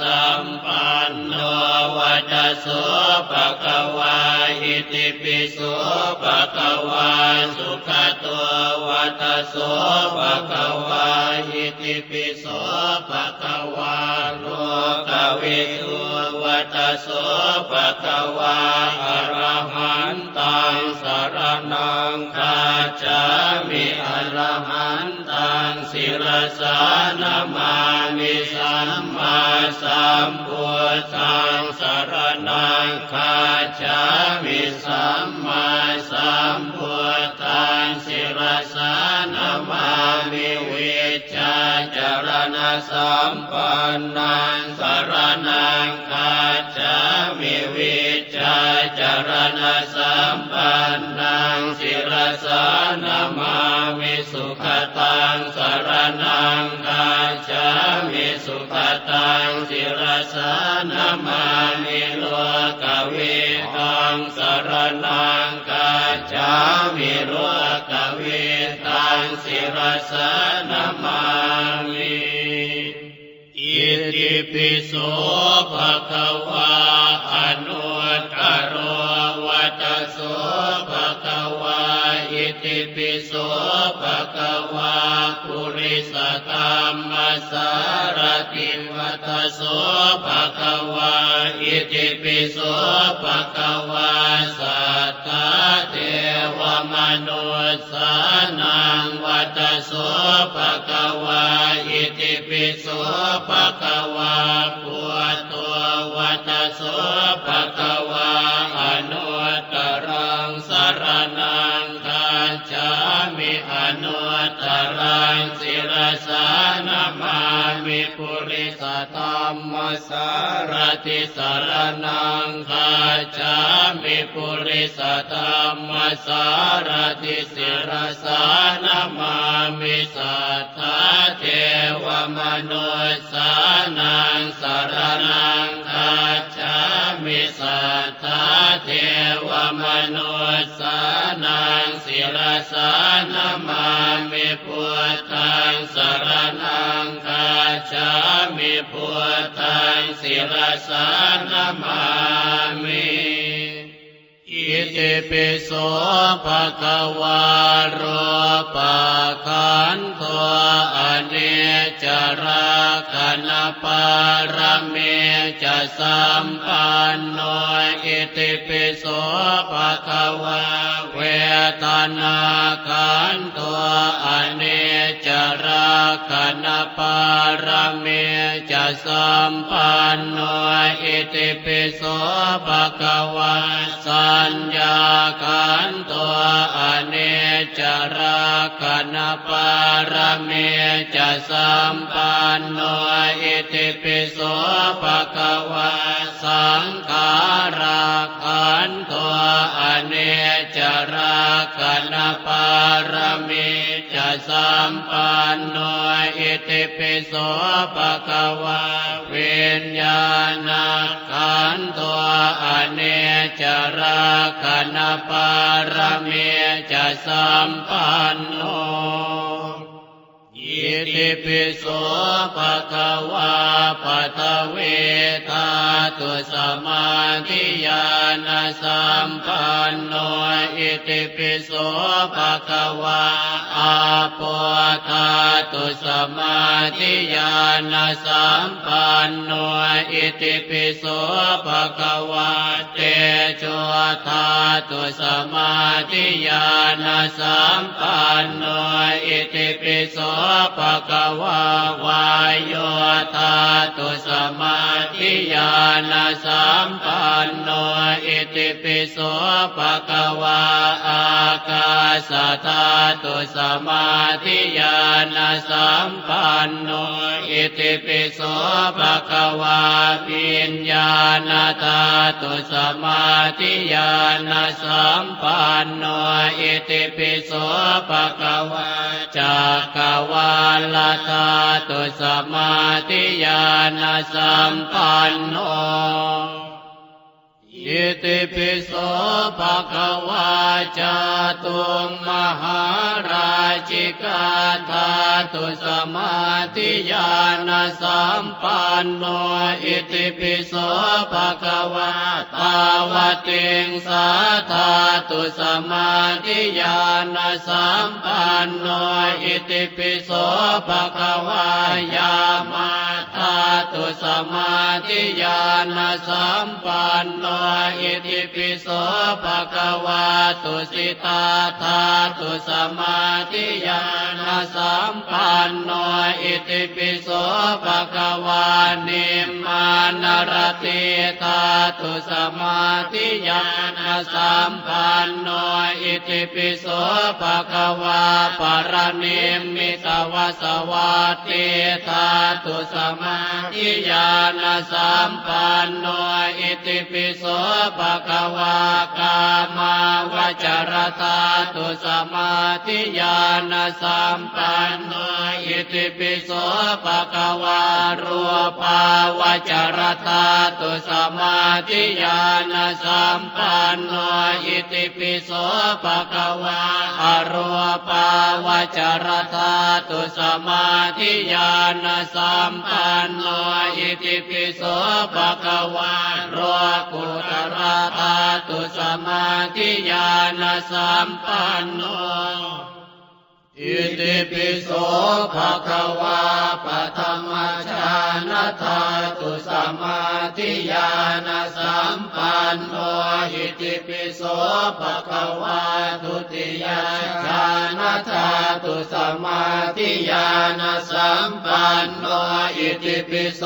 สัมปันโนวัจโสภะคะวาอิติปิโสภะคะวาสุขตัววัตโสภะคะวาอิติปิโสภะคะวาโลกวิทูวัตโสภะคะวาอรหันตังสารนังคาจามิอรหัน ศิรสานามามิสัมมาสัมพุทธังสรนังคาจามิสัมมาสัมพุทธังศิรสานามามิวิชชาจารณสัมปันนังสรนังคาจามิวิชชาจารณสัมปันนังศิรสานามา นามามิโลกวิตังสรนังคาจามิโลกวิตังศิรสานามามิอิติปิโสภะคะวาอนุตตรวัตโสภะคะวาอิติปิโสภะคะวาปุริสธรรมสารติ ตโสภะคะวาอิติปิโสภะคะวาสัตตาเทวมนุสสานังวัตโสภะคะวาอิติปิโสภะคะวาปุตโตวัตโสภะคะวา ธรรมสารติสารนังคาจามิปุริสธรรมสารติศิรสานามามิสัทธาเทวมนุสสานังสารนังคาจามิสัทธาเทวมนุสสานังศิรสานามามิพุทธังสารนัง คามิพุทธังศิรสานามามิอิติปิโสภะคะวาโรปะขันโทอเนจจราคณปารเมจะสัมปันโนอิติปิโสภะคะวาเว ทนาขันโทอเนจราคณปารเมจะสัมปันโนอิติปิโสภะคะวาสัญญาขันตัวอเนจราคณปารเมจะสัมปันโนอิติปิโสภะคะวาสังขาราขันตัวอเน จาระคณปารเมจะสัมปันโนอิติปิโสปะกวาวิญญาณขันตัวอเนจาราคณปารเมจะสัมปันโนอิ ติปิโสภะคะวาปัทเวทาตุสมาธิญาณสัมปันโนอิติปิโสภะคะวาอาโปธาตุสมาธิญาณสัมปันโนอิติปิโสภะคะวาเตโชธาตุสมาธิญาณสัมปันโนอิ ติปิปิโสภะคะวาวายโยธาตุสมาธิญาณสัมปันโนอิติปิโสภะคะวาอากาสธาตุสมาธิญาณสัมปันโนอิติปิโสภะคะวาปิญญาณธาตุสมาธิญาณสัมปัน โนอิติปิโสปะกวาจักกวาลธาตุสมาธิญาณสัมปันโน อิติปิโสภะคะวาจาตุมมหาราชิกาธาตุสมาธิญาณสัมปันโนอิติปิโสภะคะวาตาวติงสาธาตุสมาธิญาณสัมปันโนอิติปิโสภะคะวายามาธาตุสมาธิญาณสัมปันโนอิติปิโสภะคะวาตุสิตาธาตุสมาธิญาณสัมปันโนอิติปิโสภะคะวานิมมานรติธาตุสมาธิญาณสัมปันโนอิติปิโสภะคะวาปรนิมมิตวสวัตติธาตุสมาธิญาณสัมปันโน อิติปิโสภะคะวากามาวจรธาตุสมาธิญาณสัมปันโนอิติปิโสภะคะวารูปาวจรธาตุสมาธิญาณสัมปันโนอิติปิโสภะคะวาอรูปาวจรธาตุสมาธิญาณสัมปันโนอิติปิโสภะคะวาโรกุตระธาตุสมาธิญาณสัมปันโน อิติปิโสภะคะวาปะธรรมชานธาตุสมาธิญาณสัมปันโนอิติปิโสภะคะวาทุติยชานธาตุสมาธิญาณสัมปันโนอิติปิโส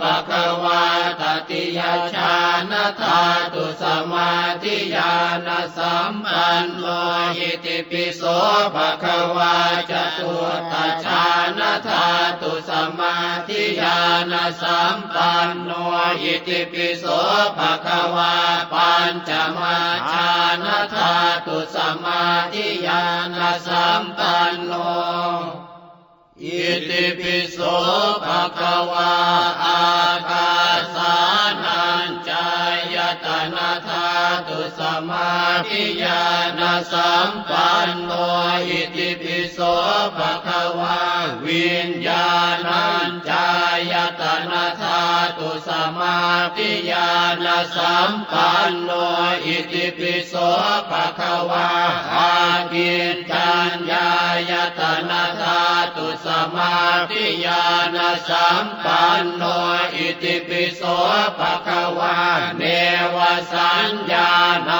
ภะคะวาตติยชานธาตุสมาธิญาณสัมปันโนอิติปิโสภะคะวาจตุตชานธาตุสมาธิญาณสัมปันโนอิติปิโสภะคะวาปัญจมาชานธาตุสมาธิญาณสัมปันโนอิติปิโสภะคะวาอากาสานัญ ตนาธาตุสมาธิญาณสัมปันโนอิติปิโสภะคะวาวิญญาณัญจายตนาธาตุสมา ธิญาณสัมปันโนอิติปิโสภะคะวาอากินจัญญายตนะธาตุสมาธิญาณสัมปันโนอิติปิโสภะคะวาเนวสัญญาณ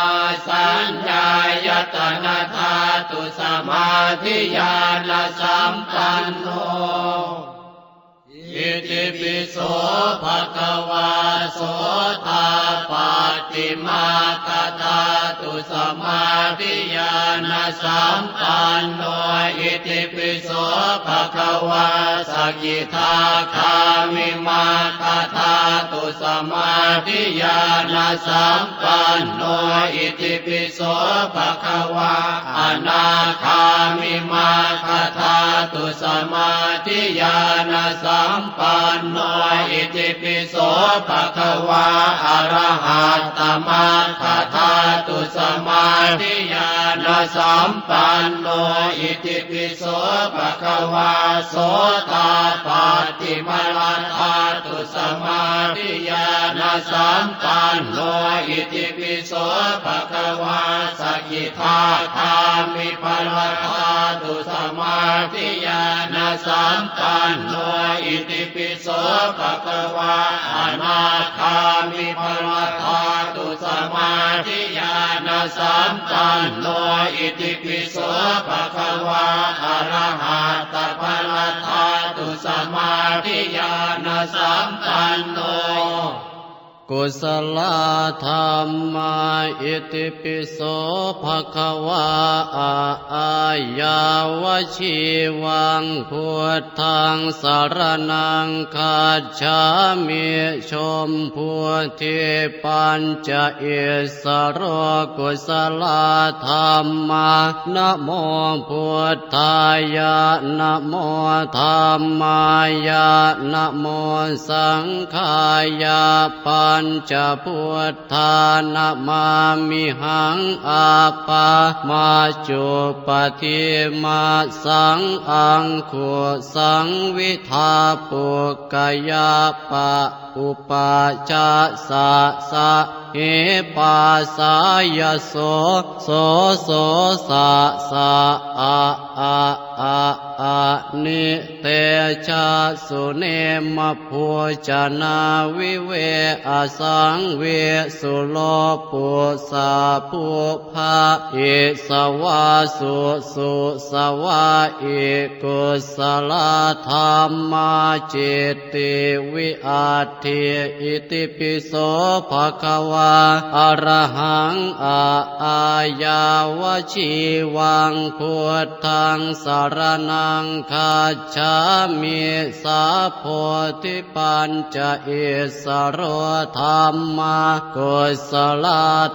สัญญายตนะธาตุสมาธิญาณสัมปันโน ติปิโสภะคะวาโสตาปาติมาคตาตุสมาธิยา ณสัมปันโนอิติปิโสภะคะวาสกิทาคามิมาคตาตุสมาธิญาณสัมปันโนอิติปิโสภะคะวาอนาคามิมาคตาตุสมาธิญาณสัมปันโนอิติปิโสภะคะวาอะระหัตตมาคตาตุสมาธิญา ณสัมปันโนอิติปิโสภะคะวาโสตาปาติมาลาธาตุสมาธิญาณสัมปันโนอิติปิโสภะคะวาสกิทาคามิปะลาธาตุสมาธิญาณสัมปันโนอิติปิโสภะคะวะอนาคามิภะวะทาตุสมาธิญาณสัมปันโนอิติปิโสภะคะวะอะระหะตะภะละทาตุสมาธิญาณสัมปันโน กุศลธรรมาอิติปิโสภะคะวะอาอายาวชีวังพุทธังสารนังคาชามิชมพุทธิปัญจเอสโรกุศลธรรมานะโมพุทธายะนะโมธรรมายะนะโมสังฆายะปัญญจพุทธานะมามิหังอาปามาจุปฏิมาสังอังขุสังวิทาปุกายาปะอุปาจาสะสะเอปัสายโสโสโสสะสะอะอะอะอะนิเตชะสุเนมพูจนาวิเวอสังเวสุโลปุสาปุภาอิสวาสุสุสวาอิกุสลธรรมาจิตติวิอาทิอิติปิโสภะคะวาอรหังอาอายาวชีวังพุทธังสารนังคาชามิสาโพธิปัญจเอสโรธรรมากุศล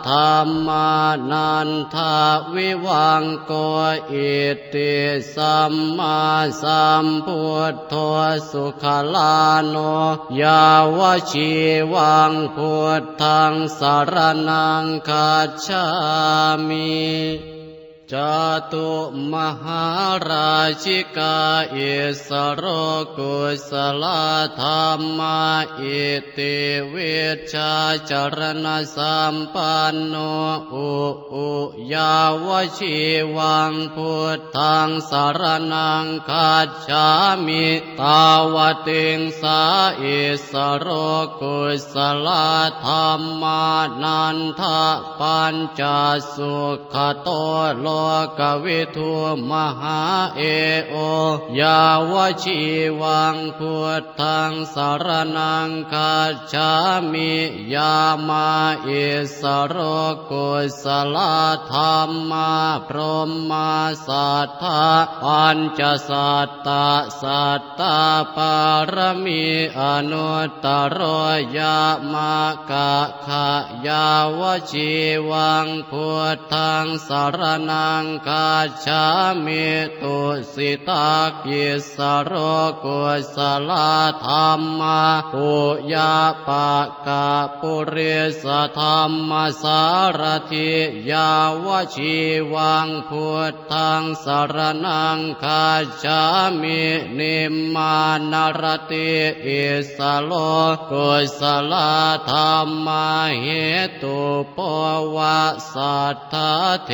ธรรมานันทาวิวังโกอิติสัมมาสัมพุทโธสุขลาโนยาวชีวังพุทธังสารนังคาชามิ จาตุมหาราชิกาอิสโรกุสลาธรรมาอิติเวชาจารณสัมปันโนอุอุยาวชีวังพุทธังสารนังคาชามิตาวติงสาอิสโรกุสลาธรรมานันทปัญจสุขโตโลกวิทูมหาเอโอยาวชีวังพุทธังสารนังคาชามิยามาอิสโรกุสลาธรรมาพรหมาสัทธาปัญจสัตตาสัตตาปารมีอนุตตรยามากะขายาวชีวังพุทธังสารนังคาชามิตุสิตากิสโรกุสลาธรรมาปุยาปะกะปุริสธรรมสารถิยาวชีวังพุทธังสารนังคาชามินิมานารติอิสโลกุสลาธรรมาเหตุปวะสัทธเท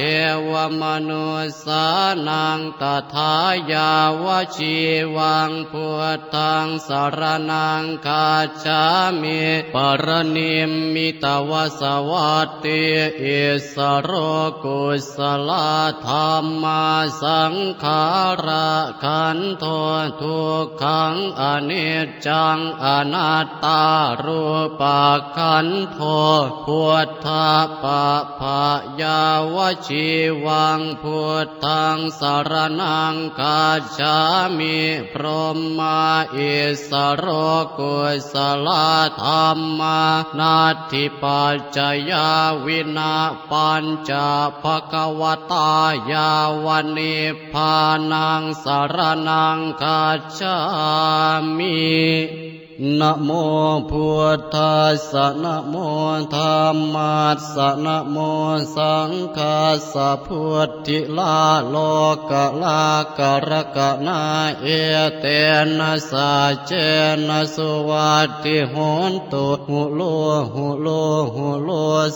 วมมนุสานังตถายาวชีวังพุทธังสารนังคาชามิปรณิมมิตวสวัตติอิสโรกุสลาธรรมาสังขาระขันโททุกขังอนิจจังอนัตตารูปขันโทพุทธปะภายาวชีวังงพุทธังสารนังคาชามิพรหมาอิสโรกุสลาธรรมานาทิปัจจยาวินาปัญจภควตายาวนิพานังสารนังคาชามิ นะโมพุทธัสสะนะโมธัมมัสสะนะโมสังฆัสสะพุทธิลาโลกะลากะระกะนาเอเตนะสาเจนะสุวัติโหนตุหุโลหุโลหุโล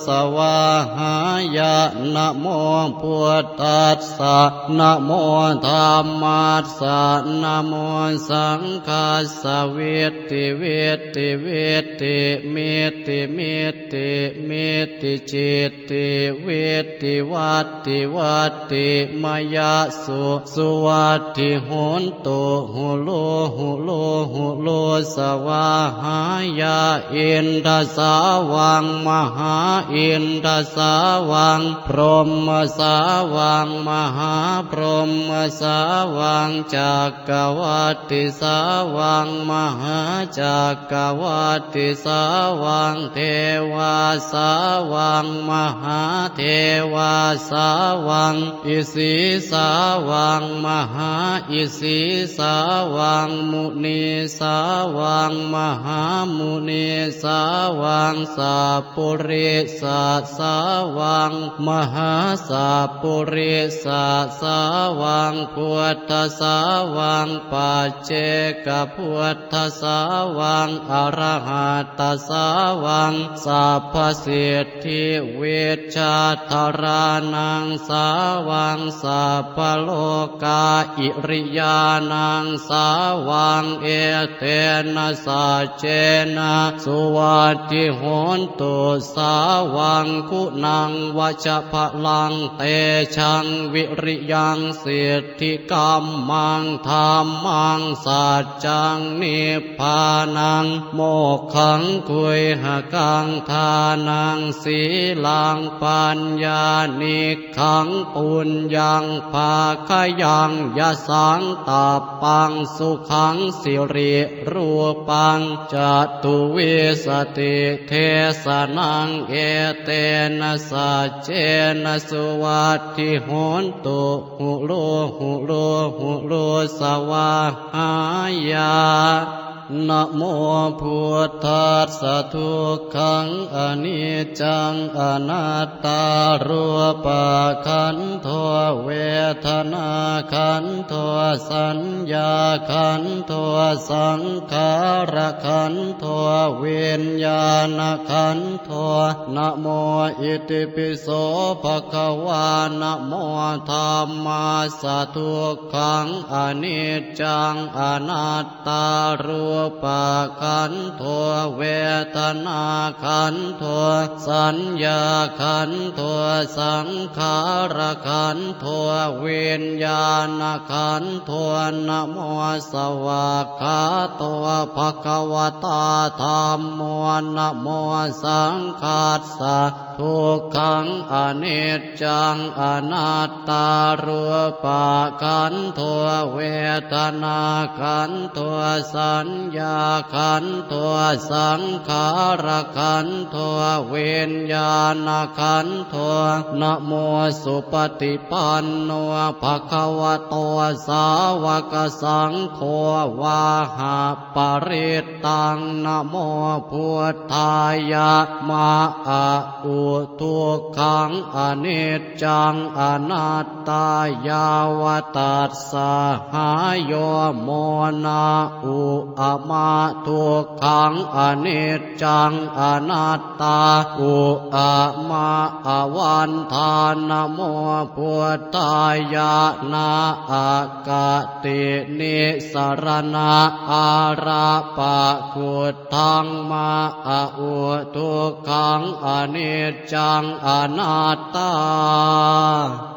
สวาหายะนะโมพุทธัสสะนะโมธัมมัสสะนะโมสังฆัสสะเวติเวติเวติเมติเมติเมติจิตติเวติวัตติวัตติมายาสุสุวัตติโหนตุหุโลหุโลหุโลสวาหายาอินทสาวังมหาอินทสาวังพรหมสาวังมหาพรหมสาวังจักรวัติสาวังมหาจักรวัติสาวังเทวาสาวังมหาเทวาสาวังอิสิสาวังมหาอิสิสาวังมุนีสาวังมหามุนีสาวังสัพปุริสาสาวังมหาสัพปุริสาสาวังพุทธสาวังปัจเจกพุทธสาวงอรหัตสาวังสัพพสิทธิเวชาธรานังสาวังสัพพโลกาอิริยานังสาวังเอเตนะสัจเจนะสุวัติโหนตุสาวังคุณังวัชพลังเตชังวิริยังสิทธิกรรมังธรรมังสัจจังนิพพานังโมกขังคุยหกังทานังสีลังปัญญานิขังปุญญังภาคยังยะสังตาปังสุขังสิริรูปังจตุวิสติเทสนังเอเตนะสัจเจนะสุวัตติโหนตุหุโลหุโลหุโลสวาหายา นะโมพุทธัสสะทุกขังอนิจจังอนัตตารูปะขันโทเวทนาขันโทสัญญาขันโทสังขารขันโทเวิญญาณขันโทนะโมอิติปิโสภะคะวานะโมธัมมาสะทุกขังอนิจจังอนัตตารูปะขันโทเวทนาขันโทสัญญาขันโทสังขารขันโทวิญญาณขันโทนโมสวากขาตัวภควตาธรรมโมนโมสังคัสะทุกขังอนิจจังอนัตตารูปะขันโทเวทนาขันโทสัญญาขันโทสังขารขันโทเวนญาณขันโทนโมสุปฏิปันโนภควะโตสาวกสังโฆวาหาปริตตังนโมพุทธายะมาอะอุทุกขังอนิจจังอนัตตายาวตัสสหายโยโมนาอุอะมาทุกขังอนิจจังอนัตตาอุอะมาอวันทานโมพุทธายะนาอากาตินิสรณะอาราปะกุทังมาอะอุทุกขังอนิจจังอนัตตา